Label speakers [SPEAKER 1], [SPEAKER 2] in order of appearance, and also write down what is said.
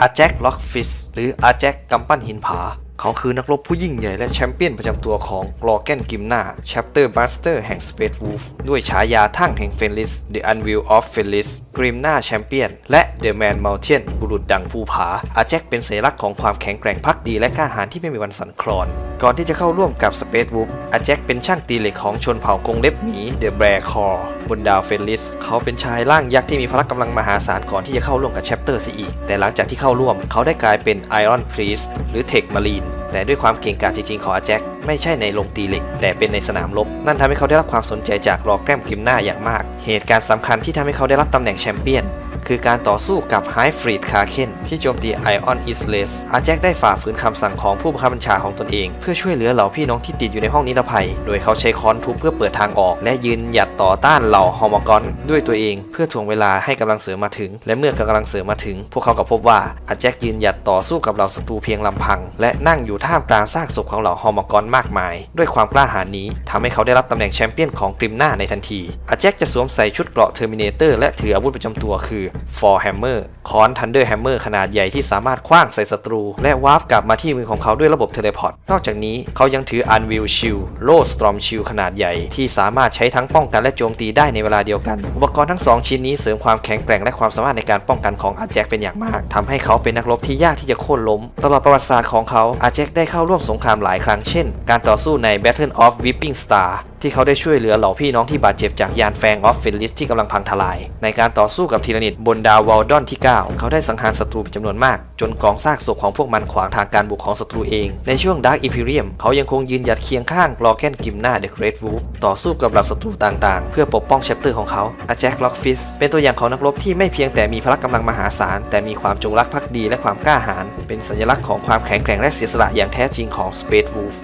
[SPEAKER 1] อาแจ็คล็อกฟิสหรืออาแจ็คกำปั้นหินผา เขาคือนักรบผู้ยิ่งใหญ่และแชมเปี้ยนประจำตัวของลอแกนกิมนาแชปเตอร์บัสเตอร์แห่ง Space Wolf ด้วยฉายาทั่งแห่งเฟนลิส The Unveil of Fenris กริมนาแชมเปี้ยนและ The Man Mountain บุรุษดังภูผา อาแจ็คเป็นสัญลักษณ์ของความแข็งแกร่งพักดีและกล้าหาญที่ไม่มีวันสั่นคลอน ก่อนที่จะเข้าร่วมกับ Space Wolf อาแจ็คเป็นช่างตีเหล็กของชนเผ่ากงเล็บหมี The Bear Claw บนดาวเฟนลิส เขาเป็นชายร่างยักษ์ที่มีพละกำลังมหาศาลก่อนที่จะเข้าร่วมกับแชปเตอร์ซีอีก แต่หลังจากที่เข้าร่วม เขาได้กลายเป็นไอรอนพรีสหรือเทคมารีนแต่ด้วยความเก่งกาจจริงๆของอาแจ็คไม่ใช่ในโรงตีเหล็ก แต่เป็นในสนามรบ นั่นทำให้เขาได้รับความสนใจจากรอแกรมกิมหน้าอย่างมาก เหตุการณ์สำคัญที่ทำให้เขาได้รับตำแหน่งแชมเปี้ยน คือการต่อสู้กับไฮฟรีดคาเคนที่โจมตีไอออนอิสเลสอาแจ็คได้ฝ่าฝืนคำสั่งของผู้บังคับบัญชาของตนเอง เพื่อช่วยเหลือเหล่าพี่น้องที่ติดอยู่ในห้องนิรภัย โดยเขาใช้ค้อนทุบเพื่อเปิดทางออก และยืนหยัดต่อต้านเหล่าฮอร์มากอนด้วยตัวเองเพื่อทวงเวลาให้กำลังเสริมมาถึง และเมื่อกำลังเสริมมาถึง พวกเขาก็พบว่าอาแจ็คยืนหยัดต่อสู้กับเหล่าศัตรูเพียงลำพัง และนั่งอยู่ท่ามกลางซากศพของเหล่าฮอร์มากอนมากมาย ด้วยความกล้าหาญนี้ทำให้เขาได้รับตำแหน่งแชมเปี้ยนของกริมหน้าในทันทีอาแจ็คจะสวมใส่ชุดเกราะเทอร์มินเตอร์และถืออาวุธประจำตัวคือฟอร์แฮมเมอร์ค้อนทันเดอร์แฮมเมอร์ขนาดใหญ่ที่สามารถคว้างใส่ศัตรู และวาร์ปกลับมาที่มือของเขาด้วยระบบเทเลพอร์ต นอกจากนี้เขายังถืออันวิลชิลโลสตรอมชิลขนาดใหญ่ที่สามารถใช้ทั้งป้องกันและโจมตีได้ในเวลาเดียวกัน อุปกรณ์ทั้งสองชิ้นนี้เสริมความแข็งแกร่งและความสามารถในการป้องกันของอาแจ็คเป็นอย่างมากทำให้เขาเป็นนักรบที่ยากที่จะโค่นล้ม ตลอดประวัติศาสตร์ของเขาอาแจ็คได้เข้าร่วมสงครามหลายครั้งเช่น การต่อสู้ใน Battle of Whipping Star ที่เขาได้ช่วยเหลือเหล่าพี่น้องที่บาดเจ็บจากยานแฟงออฟเฟนลิสที่กำลังพังทลาย ในการต่อสู้กับทีรนิตบนดาววอลดอนที่ 9 เขาได้สังหารศัตรูเป็นจำนวนมาก จนกองซากศพของพวกมันขวางทางการบุกของศัตรูเอง ในช่วงดาร์กอิ p พ r รียมเขายังคงยืนหยัดเคียงข้างลอแกนกิมนาเดอะเกรทวูฟต่อสู้กับเหล่าศัตรูต่างๆ เพื่อปกป้องแชปเตอร์ของเขาอาแจ็คล็อกฟิสเป็นตัวอย่างของนักรบที่ไม่เพียงแต่มีพละกำลังมหาศาลแต่มีความจงรักภักดีและความกล้าหาญเป็นสัญลักษณ์ของความแข็งแกร่งและเสียสละอย่างแท้จริงของ Space Wolf